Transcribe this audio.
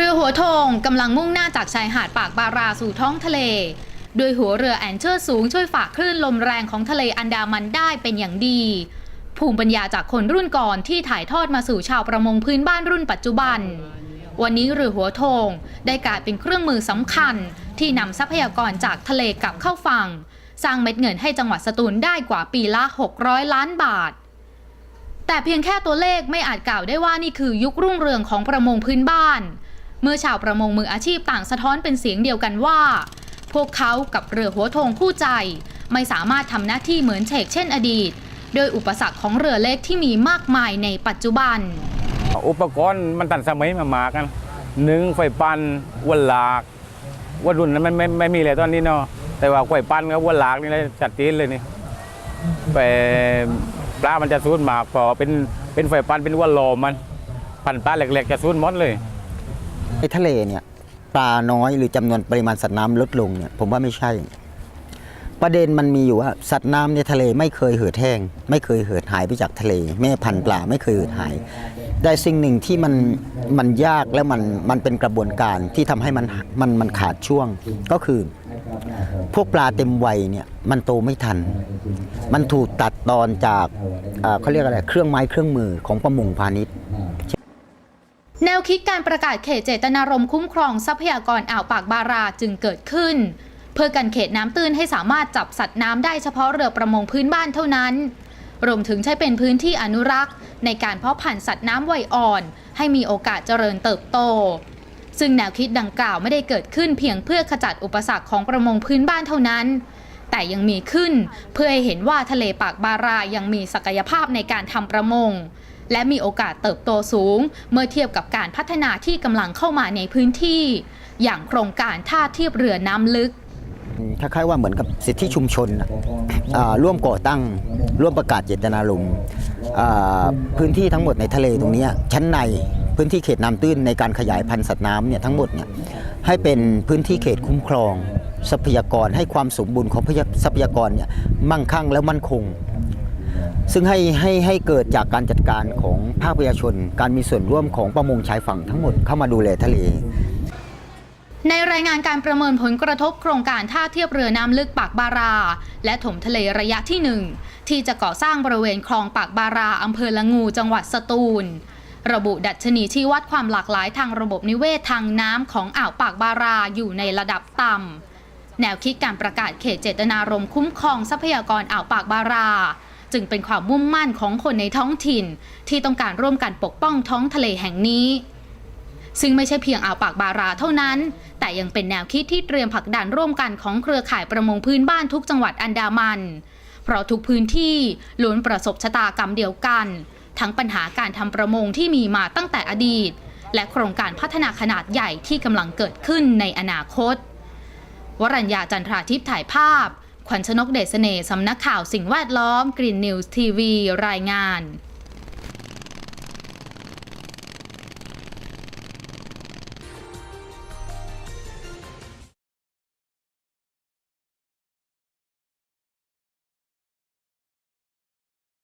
เรือหัวโทงกำลังมุ่งหน้าจากชายหาดปากบาราสู่ท้องทะเล โดยหัวเรือแอนเชอร์สูงช่วยฝากคลื่นลมแรงของทะเลอันดามันได้เป็นอย่างดี ภูมิปัญญาจากคนรุ่นก่อนที่ถ่ายทอดมาสู่ชาวประมงพื้นบ้านรุ่นปัจจุบัน วันนี้เรือหัวโทงได้กลายเป็นเครื่องมือสำคัญ ที่นำทรัพยากรจากทะเลกลับเข้าฝั่ง สร้างเม็ดเงินให้จังหวัดสตูลได้กว่าปีละ 600 ล้านบาทแต่เพียงแค่ตัวเลขไม่อาจกล่าวได้ว่านี่คือยุครุ่งเรืองของประมงพื้นบ้าน เมื่อชาวประมงมืออาชีพต่างสะท้อนเป็นเสียงเดียวกันว่า พวกเขากับเรือหัวโทงคู่ใจ ไม่สามารถทำหน้าที่เหมือนเชกเช่นอดีต โดยอุปสรรคของเรือเล็กที่มีมากมายในปัจจุบัน อุปกรณ์มันตันสมัยมามากันหนึ่งไฟปันวันหลากวันรุ่นนั้นไม่ไม่ไม่มีเลยตอนนี้เนาะแต่ว่าไฟปันกับวันหลากนี่เลยจัดจีนเลยนี่ไปปลามันจะสูญมากพอเป็นเป็นไฟปันเป็นวันโลมมันพันปลาเล็กๆจะสูญหมดเลย ในทะเลเนี่ยปลาน้อยหรือจำนวนปริมาณสัตว์น้ำลดลงเนี่ยผมว่าไม่ใช่ ประเด็นมันมีอยู่ว่าสัตว์น้ำในทะเลไม่เคยเหือดแห้ง ไม่เคยเหือดหายไปจากทะเล แม่พันธุ์ปลาไม่เคยเหือดหาย แต่สิ่งหนึ่งที่มันมันยากและมันมันเป็นกระบวนการที่ทำให้มันมันมันขาดช่วงก็คือ พวกปลาเต็มวัยเนี่ยมันโตไม่ทัน มันถูกตัดตอนจากเอ่อเขาเรียกอะไรเครื่องไม้เครื่องมือของประมงพาณิชย์ คิดการประกาศเขตเจตนารมณ์คุ้มครองทรัพยากรอ่าวปากบาราจึงเกิดขึ้น เพื่อกันเขตน้ำตื้นให้สามารถจับสัตว์น้ำได้เฉพาะเรือประมงพื้นบ้านเท่านั้น รวมถึงใช้เป็นพื้นที่อนุรักษ์ ในการเพาะพันธุ์สัตว์น้ำวัยอ่อน ให้มีโอกาสเจริญเติบโต ซึ่งแนวคิดดังกล่าวไม่ได้เกิดขึ้นเพียงเพื่อขจัดอุปสรรคของประมงพื้นบ้านเท่านั้น แต่ยังมีขึ้นเพื่อให้เห็นว่าทะเลปากบารายังมีศักยภาพในการทำประมง และมีโอกาสเติบโตสูง เมื่อเทียบกับการพัฒนาที่กำลังเข้ามาในพื้นที่ อย่างโครงการท่าเทียบเรือน้ำลึกคล้ายๆว่าเหมือนกับสิทธิชุมชนร่วมก่อตั้ง ร่วมประกาศเจตนารมณ์พื้นที่ทั้งหมดในทะเลตรงนี้ชั้นในพื้นที่เขตน้ำตื้นในการขยายพันธุ์สัตว์น้ำเนี่ยทั้งหมดเนี่ยให้เป็นพื้นที่เขตคุ้มครอง ทรัพยากรให้ความสมบูรณ์ของทรัพยากรเนี่ยมั่งคั่งแล้วมั่นคง ซึ่งให้ให้ให้เกิดจากการจัดการของภาคประชาชน การมีส่วนร่วมของประมงชายฝั่งทั้งหมดเข้ามาดูแลทะเลในรายงานการประเมินผลกระทบโครงการท่าเทียบเรือน้ำลึกปากบารา และถมทะเลระยะที่ 1 ที่จะก่อสร้างบริเวณคลองปากบาราอำเภอละงูจังหวัดสตูล ระบุดัชนีชี้วัดความหลากหลายทางระบบนิเวศทางน้ำของอ่าวปากบาราอยู่ในระดับต่ำแนวคิดการประกาศเขตเจตนารมณ์คุ้มครองทรัพยากรอ่าวปากบารา จึงเป็นความมุ่งมั่นของคนในท้องถิ่น ที่ต้องการร่วมกันปกป้องท้องทะเลแห่งนี้ ซึ่งไม่ใช่เพียงอ่าวปากบาราเท่านั้น แต่ยังเป็นแนวคิดที่เตรียมผลักดันร่วมกันของเครือข่ายประมงพื้นบ้านทุกจังหวัดอันดามัน เพราะทุกพื้นที่ล้วนประสบชะตากรรมเดียวกัน ทั้งปัญหาการทำประมงที่มีมาตั้งแต่อดีต และโครงการพัฒนาขนาดใหญ่ที่กำลังเกิดขึ้นในอนาคต วรัญญาจันทราทิพย์ถ่ายภาพ ขวัญชนกเดชเสน่ห์สำนักข่าวสิ่งแวดล้อมกรีนนิวส์ทีวีรายงาน